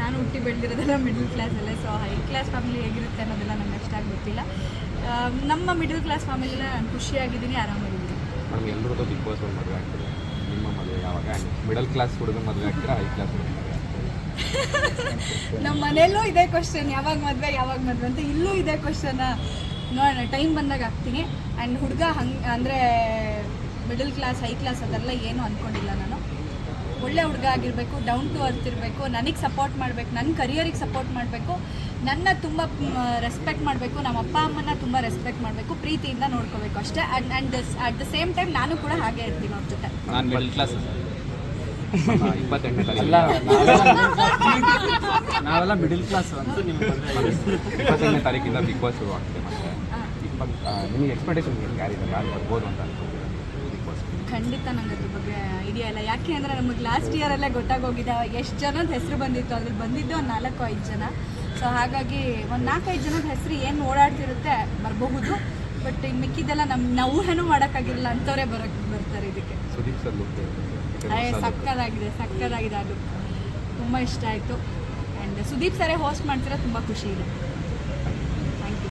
ನಾನು ಹುಟ್ಟಿ ಬೆಳೆದಿರೋದೆಲ್ಲ ಮಿಡ್ಲ್ ಕ್ಲಾಸಲ್ಲೇ ಸೊ ಹೈ ಕ್ಲಾಸ್ ಫ್ಯಾಮಿಲಿ ಹೇಗಿರುತ್ತೆ ಅನ್ನೋದೆಲ್ಲ ನಮ್ಗೆ ಅಷ್ಟಾಗಿ ಗೊತ್ತಿಲ್ಲ. ನಮ್ಮ ಮಿಡಲ್ ಕ್ಲಾಸ್ ಫ್ಯಾಮಿಲಿನ ನಾನು ಖುಷಿಯಾಗಿದ್ದೀನಿ ಆರಾಮಾಗಿದ್ದೀನಿ. ನಮ್ಗೆ ಎಲ್ಲರದ್ದು ಬಿಗ್ ಬಾಸ್ ಒಂದು ಮದುವೆ ಆಗ್ತಿದೆ. ನಿಮ್ಮ ಮದುವೆ ಯಾವಾಗ? ಮಿಡಲ್ ಕ್ಲಾಸ್ ಹುಡುಗನ ಮದುವೆ ಆಗ್ತೀರಾ ಹೈ ಕ್ಲಾಸ್ ನಮ್ಮ ಮನೆಯಲ್ಲೂ ಇದೇ ಕ್ವಶನ್ ಯಾವಾಗ ಮದುವೆ ಯಾವಾಗ ಮದುವೆ ಅಂತ ಇಲ್ಲೂ ಇದೇ ಕ್ವಶನ್ ನೋಡೋಣ ಟೈಮ್ ಬಂದಾಗ ಹಾಕ್ತೀನಿ. ಆ್ಯಂಡ್ ಹುಡುಗ ಹಂಗೆ ಅಂದರೆ ಮಿಡಲ್ ಕ್ಲಾಸ್ ಹೈ ಕ್ಲಾಸ್ ಅದೆಲ್ಲ ಏನೂ ಅಂದ್ಕೊಂಡಿಲ್ಲ ನಾನು. ಒಳ್ಳೆ ಹುಡುಗ ಆಗಿರಬೇಕು ಡೌನ್ ಟು ಅರ್ತ್ ಇರಬೇಕು ನನಗೆ ಸಪೋರ್ಟ್ ಮಾಡಬೇಕು ನನ್ನ ಕರಿಯರಿಗೆ ಸಪೋರ್ಟ್ ಮಾಡಬೇಕು ನನ್ನ ತುಂಬ ರೆಸ್ಪೆಕ್ಟ್ ಮಾಡಬೇಕು ನಮ್ಮ ಅಪ್ಪ ಅಮ್ಮನ ತುಂಬ ರೆಸ್ಪೆಕ್ಟ್ ಮಾಡಬೇಕು ಪ್ರೀತಿಯಿಂದ ನೋಡ್ಕೋಬೇಕು ಅಷ್ಟೇ. And and at the same time ನಾನು ಕೂಡ ಹಾಗೆ ಇರ್ತೀನಿ ಅವ್ರ ಜೊತೆ. ನಾನು ಮಿಡಲ್ ಕ್ಲಾಸ್ ಅಲ್ಲ ನಾವೆಲ್ಲ ಮಿಡಲ್ ಕ್ಲಾಸ್ ಅಂತ ನಿಮ್ಗೆ ಇಪ್ಪತ್ತೆಂಟನೇ ತಾರೀಕಿಂದ ಬಿಗ್ ಬಾಸ್ ಶುರು ಆಗ್ತದೆ ಮತ್ತೆ ಇಪ್ಪತ್ತು ನಿಮಗೆ ಎಕ್ಸ್ಪೆಕ್ಟೇಷನ್ ಯಾರಿದೆ ಯಾರು ಬರ್ಬೋದು ಅಂತ ಬಾಸ್ ಖಂಡಿತ ನಂಗೆ ಅದ್ರ ಬಗ್ಗೆ ಐಡಿಯಾ ಇಲ್ಲ. ಯಾಕೆ ಅಂದರೆ ನಮಗೆ ಲಾಸ್ಟ್ ಇಯರಲ್ಲೇ ಗೊತ್ತಾಗೋಗಿದೆ. ಎಷ್ಟು ಜನದ ಹೆಸರು ಬಂದಿತ್ತು? ಅದ್ರಲ್ಲಿ ಬಂದಿದ್ದು ಒಂದು ನಾಲ್ಕು ಐದು ಜನ. ಸೊ ಹಾಗಾಗಿ ಒಂದು ನಾಲ್ಕೈದು ಜನದ ಹೆಸರು ಏನು ಓಡಾಡ್ತಿರುತ್ತೆ ಬರಬಹುದು. ಬಟ್ ಇನ್ನು ಮಿಕ್ಕಿದ್ದೆಲ್ಲ ನಮ್ಮ ನಾವು ಊಹೆನೂ ಮಾಡೋಕ್ಕಾಗಿಲ್ಲ ಅಂಥವರೇ ಬರೋಕ್ಕೆ ಬರ್ತಾರೆ ಇದಕ್ಕೆ. ಅಯ್ಯ ಸಕ್ಕದಾಗಿದೆ ಸಕ್ಕದಾಗಿದೆ ಅದು. ತುಂಬ ಇಷ್ಟ ಆಯಿತು. ಆ್ಯಂಡ್ ಸುದೀಪ್ ಸರೇ ಹೋಸ್ಟ್ ಮಾಡ್ತಿರೋ ತುಂಬ ಖುಷಿ ಇದೆ.